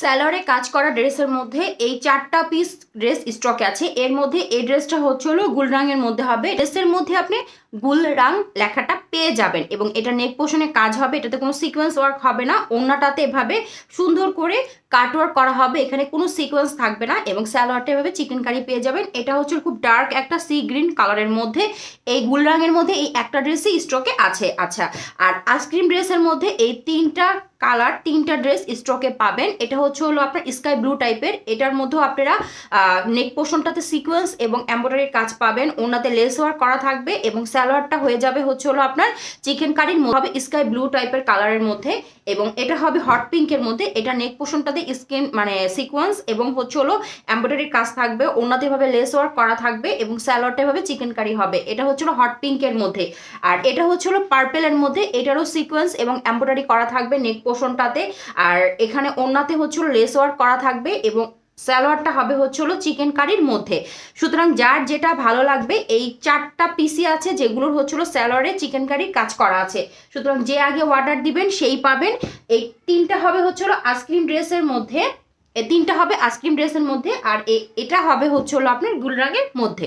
স্যালোয়ারে কাজ করা ড্রেসের মধ্যে এই চারটা পিস ড্রেস স্টকে আছে। এর মধ্যে এই ড্রেসটা হচ্ছে হলো গুল রঙের মধ্যে হবে। ড্রেসের মধ্যে আপনি গুল রং লেখাটা পেয়ে যাবেন এবং এটা নেক পোষণে কাজ হবে। এটাতে কোনো সিকোয়েন্স ওয়ার্ক হবে না। অন্যটাতে এভাবে সুন্দর করে কাটওয়ার্ক করা হবে। এখানে কোনো সিকোয়েন্স থাকবে না এবং স্যালোয়ারটা এভাবে চিকেন কারি পেয়ে যাবেন। এটা হচ্ছে খুব ডার্ক একটা সি গ্রিন কালারের মধ্যে। এই গুল রঙের মধ্যে এই একটা ড্রেসই স্টকে আছে। আচ্ছা আর আইসক্রিম ড্রেসের মধ্যে এই তিনটা কালার তিনটা ড্রেস স্টকে পাবেন। এটা হচ্ছে হলো আপনার স্কাই ব্লু টাইপের। এটার মধ্যেও আপনারা নেক পোর্শনটাতে সিকোয়েন্স এবং এমব্রয়ডারির কাজ পাবেন। ওনাতে লেস ওয়ার্ক করা থাকবে এবং স্যালোয়ারটা হয়ে যাবে হচ্ছে হলো আপনার চিকেন কারির হবে স্কাই ব্লু টাইপের কালারের মধ্যে এবং এটা হবে হট পিঙ্কের মধ্যে। এটা নেক পোর্শনটাতে স্কিন মানে সিকোয়েন্স এবং হচ্ছে হলো এমব্রয়ডারির কাজ থাকবে। ওনাতে এভাবে লেস ওয়ার্ক করা থাকবে এবং স্যালোয়ারটা এভাবে চিকেন কারি হবে। এটা হচ্ছে হলো হট পিঙ্কের মধ্যে। আর এটা হচ্ছে হলো পার্পেলের মধ্যে। এটারও সিকোয়েন্স এবং এমব্রয়ডারি করা থাকবে নেক পোর্শনটাতে আর এখানে ওনাতে হচ্ছে হলো লেস ওয়ার্ক করা থাকবে এবং স্যালোয়ারটা হবে হচ্ছে হলো চিকেন কারির মধ্যে। সুতরাং যার যেটা ভালো লাগবে, এই চারটা পিসি আছে যেগুলোর হচ্ছে হলো স্যালোয়ারে চিকেন কারির কাজ করা আছে। সুতরাং যে আগে অর্ডার দিবেন সেই পাবেন। এই তিনটা হবে হচ্ছে হলো আইসক্রিম ড্রেসের মধ্যে। তিনটা হবে আইসক্রিম ড্রেসের মধ্যে। আর এটা হবে হচ্ছে হলো আপনার গুল রঙের মধ্যে।